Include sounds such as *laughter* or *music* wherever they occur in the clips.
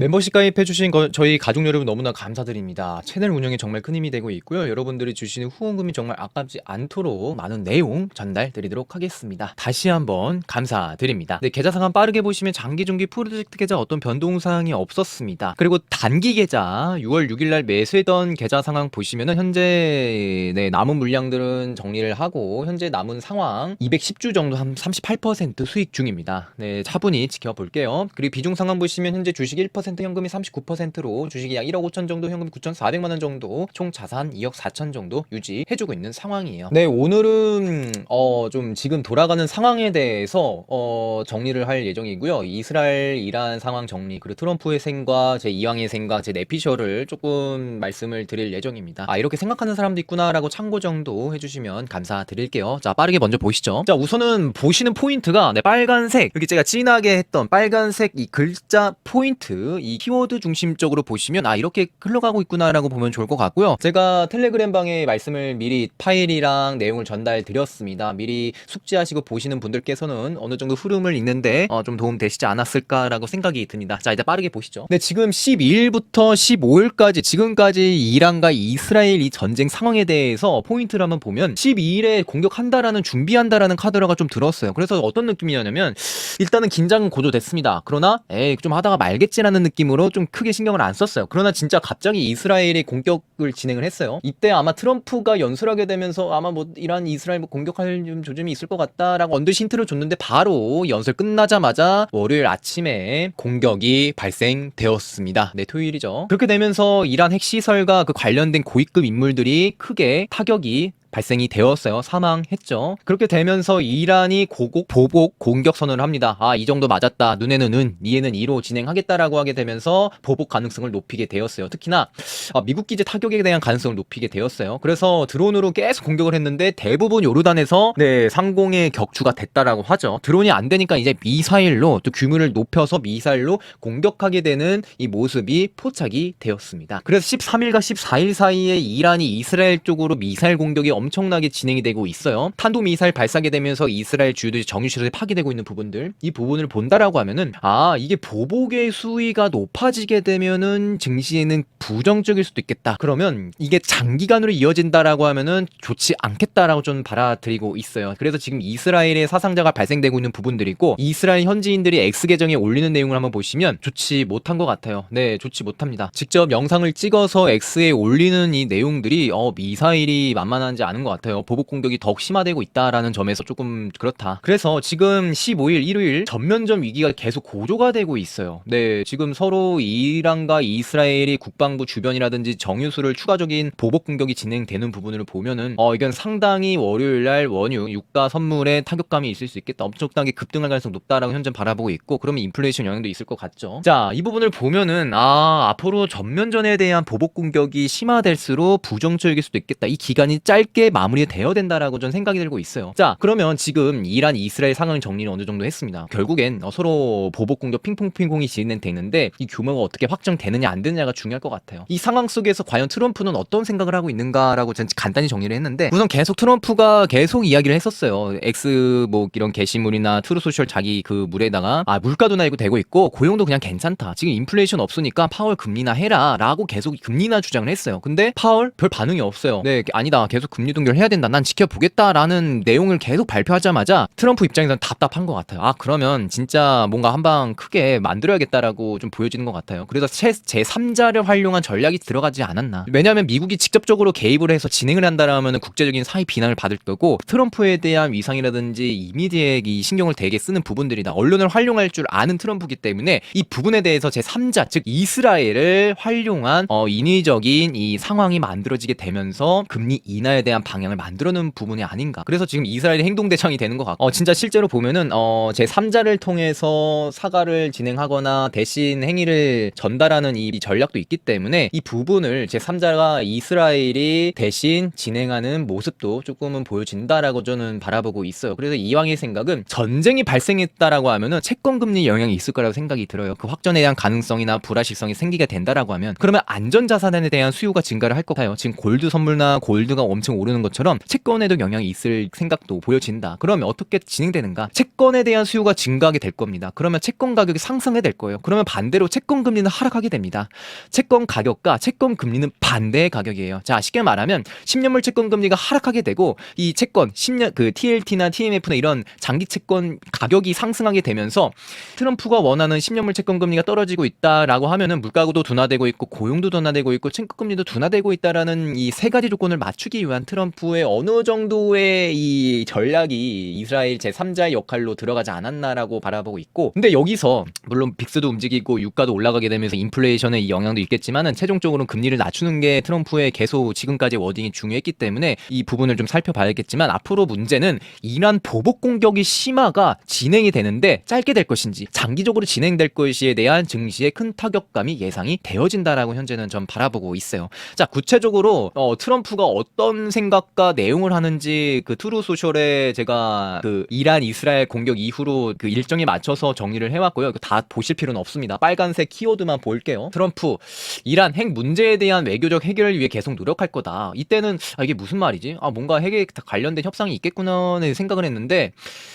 멤버십 가입해주신 거- 저희 가족 여러분 너무나 감사드립니다. 채널 운영에 정말 큰 힘이 되고 있고요. 여러분들이 주시는 후원금이 정말 아깝지 않도록 많은 내용 전달드리도록 하겠습니다. 다시 한번 감사드립니다. 네, 계좌 상황 빠르게 보시면 장기 중기 프로젝트 계좌 어떤 변동 사항이 없었습니다. 그리고 단기 계좌 6월 6일날 매수했던 계좌 상황 보시면은 현재 네, 남은 물량들은 정리를 하고 현재 남은 상황 210주 정도 한 38% 수익 중입니다. 네, 차분히 지켜볼게요. 그리고 비중 상황 보시면 현재 주식 1% 현금이 39%로 주식이 약 1억 5천 정도 현금 9,400만 원 정도 총 자산 2억 4천 정도 유지해주고 있는 상황이에요. 네, 오늘은 어, 좀 지금 돌아가는 상황에 대해서 어, 정리를 할 예정이고요. 이스라엘 이란 상황 정리 그리고 트럼프의 생과 제 이왕의 생과 제 내피셜을 조금 말씀을 드릴 예정입니다. 아 이렇게 생각하는 사람도 있구나라고 참고 정도 해주시면 감사드릴게요. 자 빠르게 먼저 보시죠. 자 우선은 보시는 포인트가 네, 빨간색 여기 제가 진하게 했던 빨간색 이 글자 포인트 이 키워드 중심적으로 보시면 아 이렇게 흘러가고 있구나라고 보면 좋을 것 같고요. 제가 텔레그램 방에 말씀을 미리 파일이랑 내용을 전달 드렸습니다. 미리 숙지하시고 보시는 분들께서는 어느 정도 흐름을 읽는데 어, 좀 도움 되시지 않았을까라고 생각이 듭니다. 자 이제 빠르게 보시죠. 네 지금 12일부터 15일까지 지금까지 이란과 이스라엘 이 전쟁 상황에 대해서 포인트를 한번 보면 12일에 공격한다라는 준비한다라는 카드라가 좀 들었어요. 그래서 어떤 느낌이냐면 일단은 긴장은 고조됐습니다. 그러나 에이 좀 하다가 말겠지라는 느낌으로 좀 크게 신경을 안 썼어요. 그러나 진짜 갑자기 이스라엘이 공격을 진행을 했어요. 이때 아마 트럼프가 연설하게 되면서 아마 뭐 이란 이스라엘 뭐 공격할 좀 조짐이 있을 것 같다라고 언뜻 힌트를 줬는데 바로 연설 끝나자마자 월요일 아침에 공격이 발생되었습니다. 네, 토요일이죠. 그렇게 되면서 이란 핵시설과 그 관련된 고위급 인물들이 크게 타격이 발생이 되었어요. 사망했죠. 그렇게 되면서 이란이 고곡 보복 공격 선언을 합니다. 아, 이 정도 맞았다. 눈에는 은, 이에는 이로 진행하겠다라고 하게 되면서 보복 가능성을 높이게 되었어요. 특히나 아, 미국 기지 타격에 대한 가능성을 높이게 되었어요. 그래서 드론으로 계속 공격을 했는데 대부분 요르단에서 네, 상공의 격추가 됐다라고 하죠. 드론이 안 되니까 이제 미사일로 또 규모를 높여서 미사일로 공격하게 되는 이 모습이 포착이 되었습니다. 그래서 13일과 14일 사이에 이란이 이스라엘 쪽으로 미사일 공격이 엄청나게 진행이 되고 있어요. 탄도미사일 발사게 되면서 이스라엘 주요도 정유시설에 파괴되고 있는 부분들 이 부분을 본다라고 하면은 아 이게 보복의 수위가 높아지게 되면은 증시에는 부정적일 수도 있겠다. 그러면 이게 장기간으로 이어진다라고 하면은 좋지 않겠다라고 좀 받아들이고 있어요. 그래서 지금 이스라엘의 사상자가 발생되고 있는 부분들이고 이스라엘 현지인들이 X 계정에 올리는 내용을 한번 보시면 좋지 못한 것 같아요. 네, 좋지 못합니다. 직접 영상을 찍어서 X에 올리는 이 내용들이 어 미사일이 만만하지 않은 것 같아요. 보복 공격이 더욱 심화되고 있다라는 점에서 조금 그렇다. 그래서 지금 15일 일요일 전면전 위기가 계속 고조가 되고 있어요. 네, 지금 서로 이란과 이스라엘이 국방부 주변이라든지 정유수를 추가적인 보복 공격이 진행되는 부분을 보면은 어 이건 상당히 월요일 날 원유 유가 선물에 타격감이 있을 수 있겠다. 엄청나게 급등할 가능성 높다라고 현재 바라보고 있고 그러면 인플레이션 영향도 있을 것 같죠. 자, 이 부분을 보면은 아 앞으로 전면전에 대한 보복 공격이 심화될수록 부정적일 수도 있겠다. 이 기간이 짧게 마무리되어야 된다라고 전 생각이 들고 있어요. 자, 그러면 지금 이란 이스라엘 상황 정리를 어느 정도 했습니다. 결국엔 어, 서로 보복 공격 핑퐁핑퐁이 진행되는데 이 규모가 어떻게 확정되느냐 안 되느냐가 중요할 것 같아요. 이 상황 속에서 과연 트럼프는 어떤 생각을 하고 있는가라고 전 간단히 정리를 했는데 우선 계속 트럼프가 계속 이야기를 했었어요. X 뭐 이런 게시물이나 트루 소셜 자기 그 물에다가 아 물가도 날고 되고 있고 고용도 그냥 괜찮다. 지금 인플레이션 없으니까 파월 금리나 해라라고 계속 금리나 주장을 했어요. 근데 파월 별 반응이 없어요. 네 아니다. 계속 금리 동결 해야 된다. 난 지켜보겠다라는 내용을 계속 발표하자마자 트럼프 입장에서는 답답한 것 같아요. 아 그러면 진짜 뭔가 한 방 크게 만들어야겠다라고 좀 보여지는 것 같아요. 그래서 제 3자를 활용한 전략이 들어가지 않았나. 왜냐하면 미국이 직접적으로 개입을 해서 진행을 한다라면 국제적인 사회 비난을 받을 거고 트럼프에 대한 위상이라든지 이미지에 이 신경을 되게 쓰는 부분들이다. 언론을 활용할 줄 아는 트럼프기 때문에 이 부분에 대해서 제 3자 즉 이스라엘을 활용한 어, 인위적인 이 상황이 만들어지게 되면서 금리 인하에 대한 방향을 만들어놓은 부분이 아닌가. 그래서 지금 이스라엘이 행동 대상이 되는 것 같고 어, 진짜 실제로 보면은 어, 제 3자를 통해서 사과를 진행하거나 대신 행위를 전달하는 이 전략도 있기 때문에 이 부분을 제 3자가 이스라엘이 대신 진행하는 모습도 조금은 보여진다라고 저는 바라보고 있어요. 그래서 이왕의 생각은 전쟁이 발생했다라고 하면은 채권 금리 영향이 있을 거라고 생각이 들어요. 그 확전에 대한 가능성이나 불확실성이 생기게 된다라고 하면 그러면 안전 자산에 대한 수요가 증가를 할 것 같아요. 지금 골드 선물나 골드가 엄청 오르 오르는 것처럼 채권에도 영향이 있을 생각도 보여진다. 그러면 어떻게 진행되는가? 채권에 대한 수요가 증가하게 될 겁니다. 그러면 채권 가격이 상승하게 될 거예요. 그러면 반대로 채권 금리는 하락하게 됩니다. 채권 가격과 채권 금리는 반대의 가격이에요. 자, 쉽게 말하면 10년물 채권 금리가 하락하게 되고 이 채권 10년 그 TLT나 TMF나 이런 장기 채권 가격이 상승하게 되면서 트럼프가 원하는 10년물 채권 금리가 떨어지고 있다라고 하면은 물가도 둔화되고 있고 고용도 둔화되고 있고 채권 금리도 둔화되고 있다라는 이 세 가지 조건을 맞추기 위한 트럼프 의 어느 정도의 이 전략이 이스라엘 제3자의 역할로 들어가지 않았나라고 바라보고 있고 근데 여기서 물론 빅스도 움직이고 유가도 올라가게 되면서 인플레이션의 이 영향도 있겠지만은 최종적으로는 금리를 낮추는 게 트럼프의 계속 지금까지 워딩이 중요했기 때문에 이 부분을 좀 살펴봐야겠지만 앞으로 문제는 이란 보복 공격이 심화가 진행이 되는데 짧게 될 것인지 장기적으로 진행될 것이에 대한 증시의 큰 타격감이 예상이 되어진다라고 현재는 좀 바라보고 있어요. 자 구체적으로 어, 트럼프가 어떤 생각 과 내용을 하는지 그 트루 소셜에 제가 그 이란 이스라엘 공격 이후로 그 일정에 맞춰서 정리를 해왔고요. 그다 보실 필요는 없습니다. 빨간색 키워드만 볼게요. 트럼프 이란 핵 문제에 대한 외교적 해결을 위해 계속 노력할 거다. 이때는 아, 이게 무슨 말이지? 아 뭔가 핵에 관련된 협상이 있겠구나는 생각을 했는데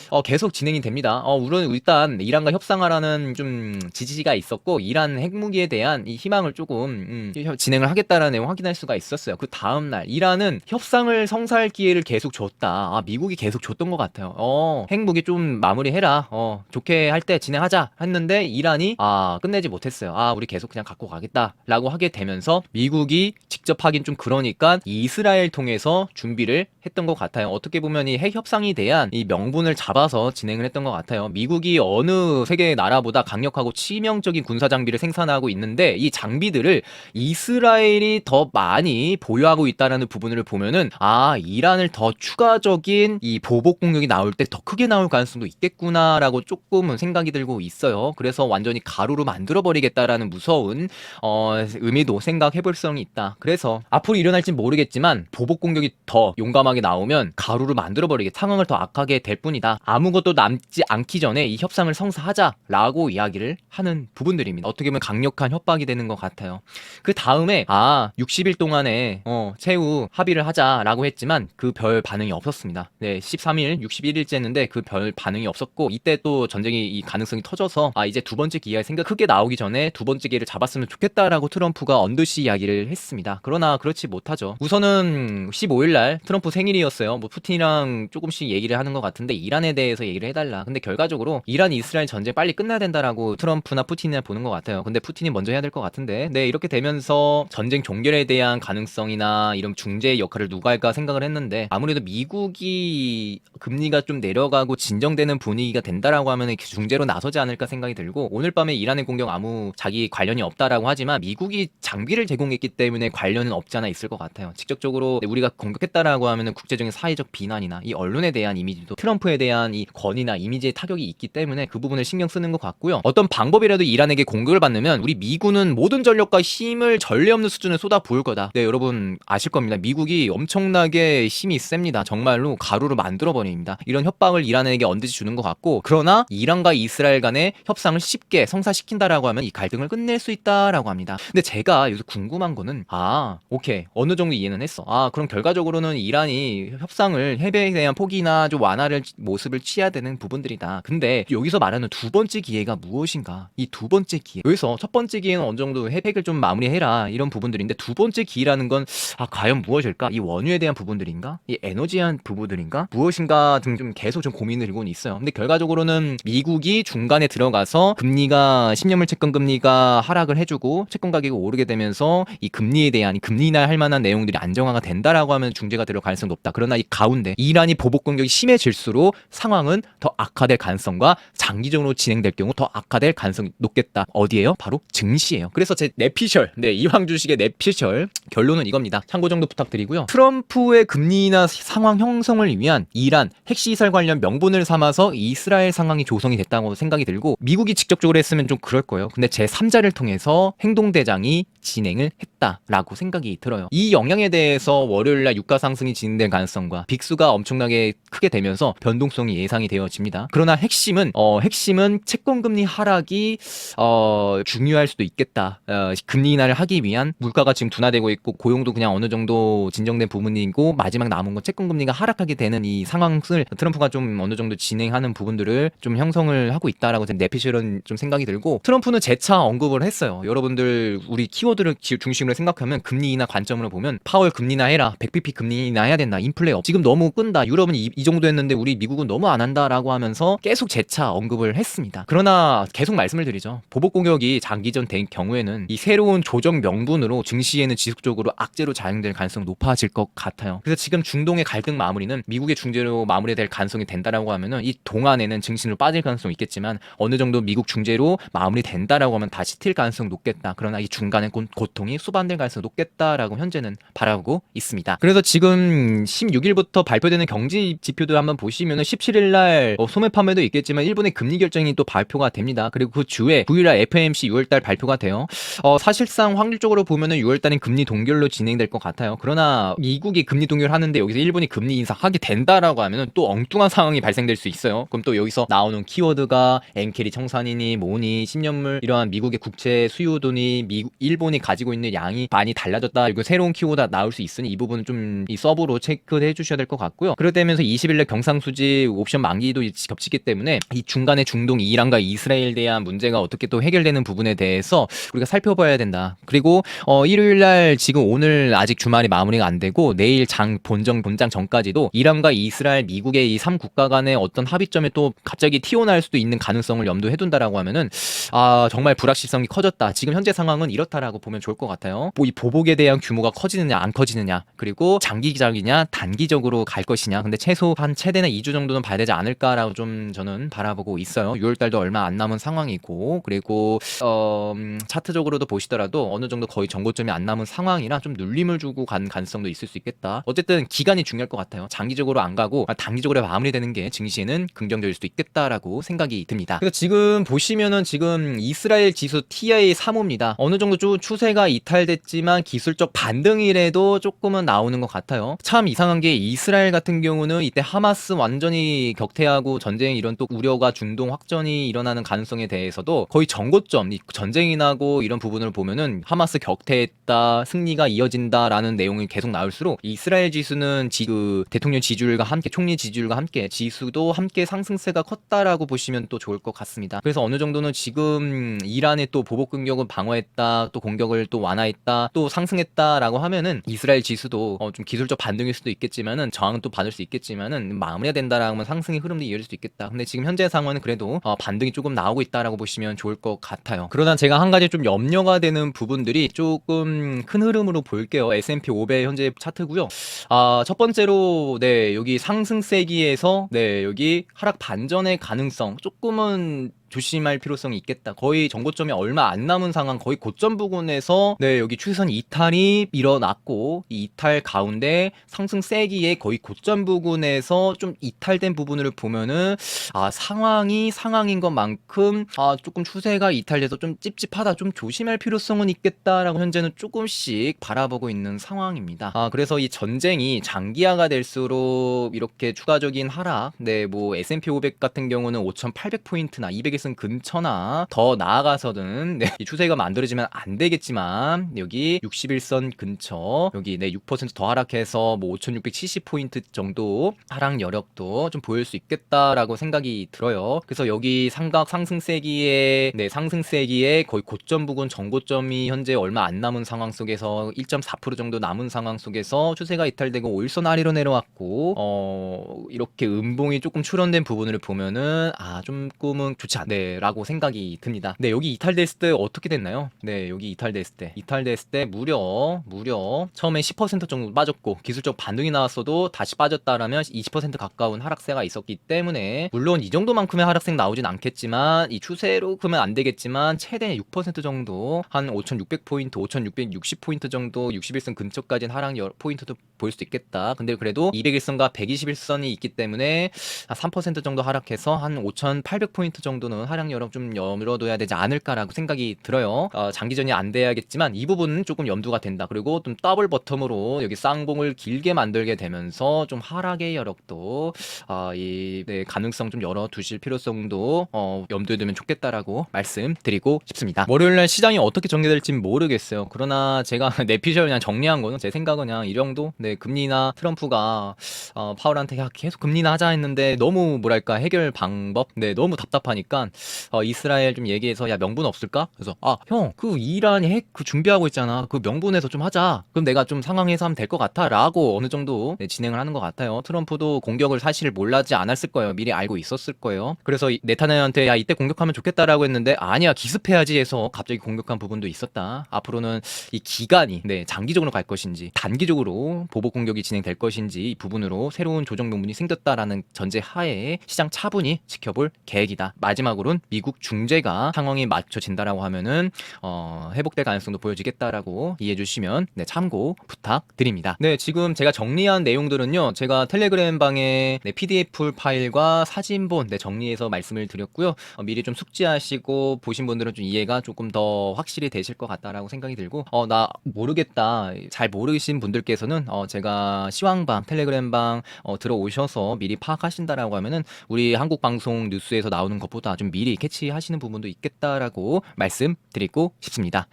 어, 계속 진행이 됩니다. 어, 물론 일단 이란과 협상하라는 좀 지지가 있었고 이란 핵무기에 대한 이 희망을 조금 음, 혀- 진행을 하겠다라는 내용 확인할 수가 있었어요. 그 다음 날 이란은 협상 을 성사할 기회를 계속 줬다. 아 미국이 계속 줬던 것 같아요. 어 핵무기 좀 마무리해라. 어 좋게 할 때 진행하자 했는데 이란이 아 끝내지 못했어요. 아 우리 계속 그냥 갖고 가겠다라고 하게 되면서 미국이 직접 하긴 좀 그러니까 이스라엘 통해서 준비를 했던 것 같아요. 어떻게 보면 이 핵 협상에 대한 이 명분을 잡아서 진행을 했던 것 같아요. 미국이 어느 세계 나라보다 강력하고 치명적인 군사 장비를 생산하고 있는데 이 장비들을 이스라엘이 더 많이 보유하고 있다라는 부분을 보면은 아 이란을 더 추가적인 이 보복 공격이 나올 때 더 크게 나올 가능성도 있겠구나라고 조금은 생각이 들고 있어요. 그래서 완전히 가루로 만들어 버리겠다라는 무서운 어, 의미도 생각해 볼 수는 있다. 그래서 앞으로 일어날진 모르겠지만 보복 공격이 더 용감하게 나오면 가루를 만들어 버리게 상황을 더 악하게 될 뿐이다. 아무것도 남지 않기 전에 이 협상을 성사하자라고 이야기를 하는 부분들입니다. 어떻게 보면 강력한 협박이 되는 것 같아요. 그 다음에 아 60일 동안에 어 최후 합의를 하자 라고 했지만 그 별 반응이 없었습니다. 네 13일 61일째였는데 그 별 반응이 없었고 이때 또 전쟁이 이 가능성이 터져서 아 이제 두 번째 기회가 생각 크게 나오기 전에 두 번째 기회를 잡았으면 좋겠다라고 트럼프가 언더시 이야기를 했습니다. 그러나 그렇지 못하죠. 우선은 15일 날 트럼프 생일이었어요. 뭐 푸틴이랑 조금씩 얘기를 하는 것 같은데 이란에 대해서 얘기를 해달라. 근데 결과적으로 이란 이스라엘 전쟁 빨리 끝나야 된다라고 트럼프나 푸틴이나 보는 것 같아요. 근데 푸틴이 먼저 해야 될 것 같은데 네 이렇게 되면서 전쟁 종결에 대한 가능성이나 이런 중재의 역할을 누가 할까 생각을 했는데 아무래도 미국이 금리가 좀 내려가고 진정되는 분위기가 된다라고 하면 중재로 나서지 않을까 생각이 들고 오늘 밤에 이란의 공격 아무 자기 관련이 없다라고 하지만 미국이 장비를 제공했기 때문에 관련은 없지 않아 있을 것 같아요. 직접적으로 우리가 공격했다라고 하면 국제적인 사회적 비난이나 이 언론에 대한 이미지도 트럼프에 대한 이 권위나 이미지의 타격이 있기 때문에 그 부분을 신경 쓰는 것 같고요. 어떤 방법이라도 이란에게 공격을 받으면 우리 미군은 모든 전력과 힘을 전례 없는 수준을 쏟아 부을 거다. 네, 여러분 아실 겁니다. 미국이 엄청 나게 힘이 셉니다. 정말로 가루를 만들어 버립니다. 이런 협박을 이란에게 언제지 주는 것 같고 그러나 이란과 이스라엘 간의 협상을 쉽게 성사시킨다라고 하면 이 갈등을 끝낼 수 있다라고 합니다. 근데 제가 여기서 궁금한 거는 아 오케이 어느 정도 이해는 했어. 아 그럼 결과적으로는 이란이 협상을 해배에 대한 포기나 좀 완화를 모습을 취해야 되는 부분들이다. 근데 여기서 말하는 두 번째 기회가 무엇인가? 이 두 번째 기회 여기서 첫 번째 기회는 어느 정도 핵을 좀 마무리해라 이런 부분들인데 두 번째 기회라는 건 아 과연 무엇일까? 이 원 유에 대한 부분들인가? 이 에너지에 대한 부분들인가? 무엇인가 등 좀 계속 좀 고민을 일고는 있어요. 근데 결과적으로는 미국이 중간에 들어가서 금리가 10년물 채권 금리가 하락을 해주고 채권 가격이 오르게 되면서 이 금리에 대한 이 금리 인하 할 만한 내용들이 안정화가 된다라고 하면 중재가 들어갈 가능성이 높다. 그러나 이 가운데 이란이 보복 공격이 심해질수록 상황은 더 악화될 가능성과 장기적으로 진행될 경우 더 악화될 가능성이 높겠다. 어디에요? 바로 증시예요. 그래서 제 내피셜, 네 이황 주식의 내피셜 결론은 이겁니다. 참고 정도 부탁드리고요. 트럼 프의 금리 인하 상황 형성을 위한 이란 핵시설 관련 명분을 삼아서 이스라엘 상황이 조성이 됐다고 생각이 들고 미국이 직접적으로 했으면 좀 그럴 거예요. 근데 제 3자를 통해서 행동대장이 진행을 했다라고 생각이 들어요. 이 영향에 대해서 월요일 날 유가 상승이 진행될 가능성과 빅수가 엄청나게 크게 되면서 변동성이 예상이 되어집니다. 그러나 핵심은 어, 핵심은 채권 금리 하락이 어, 중요할 수도 있겠다. 어, 금리 인하를 하기 위한 물가가 지금 둔화되고 있고 고용도 그냥 어느 정도 진정된 부분 부분이고 마지막 남은 건 채권 금리가 하락하게 되는 이 상황을 트럼프가 좀 어느 정도 진행하는 부분들을 좀 형성을 하고 있다라고 내피셜은 좀 생각이 들고 트럼프는 재차 언급을 했어요. 여러분들 우리 키워드를 기- 중심으로 생각하면 금리 인하 관점으로 보면 파월 금리나 해라. 100bp 금리 인하 해야 된다. 인플레 업. 지금 너무 끈다. 유럽은 이, 이 정도 했는데 우리 미국은 너무 안 한다라고 하면서 계속 재차 언급을 했습니다. 그러나 계속 말씀을 드리죠. 보복 공격이 장기전 된 경우에는 이 새로운 조정 명분으로 증시에는 지속적으로 악재로 작용될 가능성이 높아질 것 같아요. 그래서 지금 중동의 갈등 마무리는 미국의 중재로 마무리될 가능성이 된다라고 하면은 이 동안에는 증시로 빠질 가능성이 있겠지만 어느 정도 미국 중재로 마무리된다라고 하면 다시 튈 가능성 높겠다. 그러나 이 중간에 고, 고통이 수반될 가능성 이 높겠다라고 현재는 바라보고 있습니다. 그래서 지금 16일부터 발표되는 경제 지표들 한번 보시면은 17일 날 어, 소매 판매도 있겠지만 일본의 금리 결정이 또 발표가 됩니다. 그리고 그 주에 9일 날 FMC 6월 달 발표가 돼요. 어, 사실상 확률적으로 보면은 6월 달엔 금리 동결로 진행될 것 같아요. 그러나 미국이 금리 동결 하는데 여기서 일본이 금리 인상하게 된다라고 하면은 또 엉뚱한 상황이 발생될 수 있어요. 그럼 또 여기서 나오는 키워드가 엔캐리 청산이니 뭐니 10년물 이러한 미국의 국채 수요돈이 미국 일본이 가지고 있는 양이 많이 달라졌다. 이거 새로운 키워드가 나올 수 있으니 이 부분은 좀 이 서브로 체크해 주셔야 될 것 같고요. 그러다면서 20일날 경상수지 옵션 만기도 겹치기 때문에 이 중간에 중동 이란과 이스라엘 대한 문제가 어떻게 또 해결되는 부분에 대해서 우리가 살펴봐야 된다. 그리고 어, 일요일 날 지금 오늘 아직 주말이 마무리가 안 되고 내일 장 본정 본장 전까지도 이란과 이스라엘 미국의 이 3 국가 간의 어떤 합의점에 또 갑자기 튀어나올 수도 있는 가능성을 염두에 둔다라고 하면은 아 정말 불확실성이 커졌다. 지금 현재 상황은 이렇다라고 보면 좋을 것 같아요. 뭐 이 보복에 대한 규모가 커지느냐 안 커지느냐 그리고 장기적이냐 단기적으로 갈 것이냐. 근데 최소 한 최대는 2주 정도는 봐야 되지 않을까라고 좀 저는 바라보고 있어요. 6월 달도 얼마 안 남은 상황이고 그리고 어, 음, 차트적으로도 보시더라도 어느 정도 거의 정고점이 안 남은 상황이라 좀 눌림을 주고 간 가능성도 있을 수 있겠다. 어쨌든 기간이 중요할 것 같아요. 장기적으로 안 가고 아, 단기적으로 마무리되는 게 증시에는 긍정적일 수도 있겠다라고 생각이 듭니다. 그래서 지금 보시면은 지금 이스라엘 지수 TI 3호입니다. 어느 정도 좀 추세가 이탈됐지만 기술적 반등이라도 조금은 나오는 것 같아요. 참 이상한 게 이스라엘 같은 경우는 이때 하마스 완전히 격퇴하고 전쟁 이런 또 우려가 중동 확전이 일어나는 가능성에 대해서도 거의 전고점 이 전쟁이 나고 이런 부분을 보면은 하마스 격퇴했다 승리가 이어진다라는 내용이 계속 나올 수록 이스라엘 지수는 지, 그 대통령 지지율과 함께 총리 지지율과 함께 지수도 함께 상승세가 컸다라고 보시면 또 좋을 것 같습니다. 그래서 어느 정도는 지금 이란의 또 보복 공격을 방어했다 또 공격을 또 완화했다 또 상승했다라고 하면은 이스라엘 지수도 어, 좀 기술적 반등일 수도 있겠지만은 저항은 또 받을 수 있겠지만은 마무리가 된다라고 하면 상승의 흐름도 이어질 수 있겠다. 근데 지금 현재 상황은 그래도 어, 반등이 조금 나오고 있다라고 보시면 좋을 것 같아요. 그러나 제가 한 가지 좀 염려가 되는 부분들이 조금 큰 흐름으로 볼게요. S&P 500 현재 차트 고요. 아, 첫 번째로 네, 여기 상승세기에서 네, 여기 하락 반전의 가능성 조금은 조심할 필요성이 있겠다. 거의 정고점이 얼마 안 남은 상황, 거의 고점 부근에서 네 여기 추세선 이탈이 일어났고 이 이탈 가운데 상승 세기에 거의 고점 부근에서 좀 이탈된 부분을 보면은 아 상황이 상황인 것만큼 아 조금 추세가 이탈돼서 좀 찝찝하다, 좀 조심할 필요성은 있겠다라고 현재는 조금씩 바라보고 있는 상황입니다. 아 그래서 이 전쟁이 장기화가 될수록 이렇게 추가적인 하락, 네 뭐 S&P 500 같은 경우는 5,800 포인트나 200 일선 근처나 더 나아가서는 네, 이 추세가 만들어지면 안 되겠지만 여기 61선 근처 여기 네 6%더 하락해서 뭐 5,670포인트 정도 하락 여력도 좀 보일 수 있겠다라고 생각이 들어요. 그래서 여기 삼각 상승세기에 네 상승세기에 거의 고점 부근 정고점이 현재 얼마 안 남은 상황 속에서 1.4% 정도 남은 상황 속에서 추세가 이탈되고 5일선 아래로 내려왔고 어 이렇게 음봉이 조금 출현된 부분을 보면은 아 조금은 좋지 않네 라고 생각이 듭니다. 네 여기 이탈됐을 때 어떻게 됐나요? 네 여기 이탈됐을 때 이탈됐을 때 무려 무려 처음에 10% 정도 빠졌고 기술적 반등이 나왔어도 다시 빠졌다라면 20% 가까운 하락세가 있었기 때문에 물론 이 정도만큼의 하락세 나오진 않겠지만 이 추세로 그러면 안 되겠지만 최대 6% 정도 한 5,600포인트, 5,660포인트 정도 61선 근처까지는 하락 여- 포인트도 보일 수 있겠다. 근데 그래도 201선과 121선이 있기 때문에 한 3% 정도 하락해서 한 5,800포인트 정도는 정도는 하락 여력 좀 열어둬야 되지 않을까라고 생각이 들어요. 어, 장기전이 안 돼야겠지만 이 부분은 조금 염두가 된다. 그리고 좀 더블 버텀으로 여기 쌍봉을 길게 만들게 되면서 좀 하락의 여력도 어, 이 네, 가능성 좀 열어두실 필요성도 어, 염두에 두면 좋겠다라고 말씀드리고 싶습니다. 월요일 날 시장이 어떻게 전개될지 모르겠어요. 그러나 제가 *laughs* 내피셜 그냥 정리한 거는 제 생각은 그냥 이 정도. 네, 금리나 트럼프가 어, 파월한테 야, 계속 금리나 하자 했는데 너무 뭐랄까 해결 방법, 네, 너무 답답하니까 어, 이스라엘 좀 얘기해서 야 명분 없을까? 그래서 아 형 그 이란이 핵그 준비하고 있잖아. 그 명분에서 좀 하자. 그럼 내가 좀 상황에서 하면 될 것 같아라고 어느 정도 네, 진행을 하는 것 같아요. 트럼프도 공격을 사실 몰라지 않았을 거예요. 미리 알고 있었을 거예요. 그래서 이- 네타냐한테 야 이때 공격하면 좋겠다라고 했는데 아니야 기습해야지 해서 갑자기 공격한 부분도 있었다. 앞으로는 이 기간이 네 장기적으로 갈 것인지 단기적으로 보복 공격이 진행될 것인지 이 부분으로 새로운 조정 명분이 생겼다라는 전제 하에 시장 차분히 지켜볼 계획이다. 마지막 으로는 미국 중재가 상황이 맞춰진다라고 하면은 어, 회복될 가능성도 보여지겠다라고 이해해 주시면 네, 참고 부탁드립니다. 네, 지금 제가 정리한 내용들은요. 제가 텔레그램 방에 네, PDF 파일과 사진본 네, 정리해서 말씀을 드렸고요. 어, 미리 좀 숙지하시고 보신 분들은 좀 이해가 조금 더 확실히 되실 것 같다라고 생각이 들고 어, 나 모르겠다. 잘 모르신 분들께서는 어, 제가 시황방 텔레그램 방 어, 들어오셔서 미리 파악하신다라고 하면은 우리 한국 방송 뉴스에서 나오는 것보다 좀 미리 캐치하시는 부분도 있겠다라고 말씀드리고 싶습니다.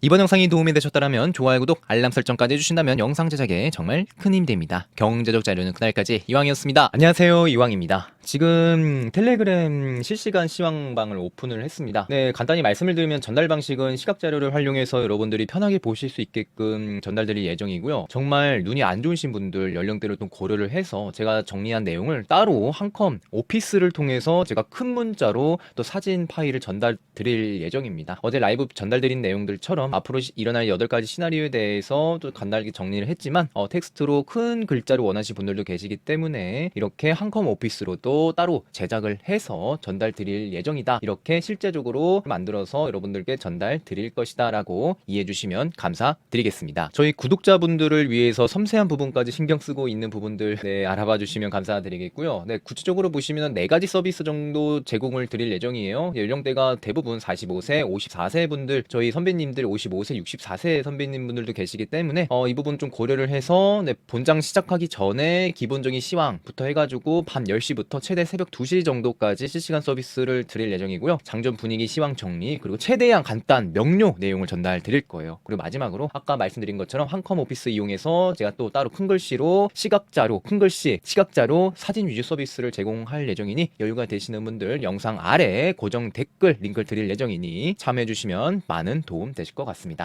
이번 영상이 도움이 되셨다면 좋아요, 구독, 알람 설정까지 해주신다면 영상 제작에 정말 큰 힘이 됩니다. 경제적 자료는 그날까지 이왕이었습니다. 안녕하세요, 이왕입니다. 지금 텔레그램 실시간 시황방을 오픈을 했습니다. 네, 간단히 말씀을 드리면 전달 방식은 시각 자료를 활용해서 여러분들이 편하게 보실 수 있게끔 전달드릴 예정이고요. 정말 눈이 안 좋으신 분들 연령대를 좀 고려를 해서 제가 정리한 내용을 따로 한 컴 오피스를 통해서 제가 큰 문자로 또 사진 파일을 전달 드릴 예정입니다. 어제 라이브 전달드린 내용들처럼 앞으로 시- 일어날 8가지 시나리오에 대해서 또 간단하게 정리를 했지만 어, 텍스트로 큰 글자로 원하시는 분들도 계시기 때문에 이렇게 한 컴 오피스로도 따로 제작을 해서 전달 드릴 예정이다. 이렇게 실제적으로 만들어서 여러분들께 전달 드릴 것이다 라고 이해해 주시면 감사드리겠습니다. 저희 구독자분들을 위해서 섬세한 부분까지 신경 쓰고 있는 부분들 네, 알아봐 주시면 감사드리겠고요. 네, 구체적으로 보시면 네 가지 서비스 정도 제공을 드릴 예정이에요. 연령대가 대부분 45세, 54세 분들, 저희 선배님들 55세, 64세 선배님 분들도 계시기 때문에 어, 이 부분 좀 고려를 해서 네, 본장 시작하기 전에 기본적인 시황부터 해가지고 밤 10시부터 최대 새벽 2시 정도까지 실시간 서비스를 드릴 예정이고요. 장전 분위기 시황 정리 그리고 최대한 간단 명료 내용을 전달 드릴 거예요. 그리고 마지막으로 아까 말씀드린 것처럼 한컴 오피스 이용해서 제가 또 따로 큰 글씨로 시각자로 큰 글씨 시각자로 사진 위주 서비스를 제공할 예정이니 여유가 되시는 분들 영상 아래 고정 댓글 링크를 드릴 예정이니 참여해 주시면 많은 도움 되실 것 같습니다.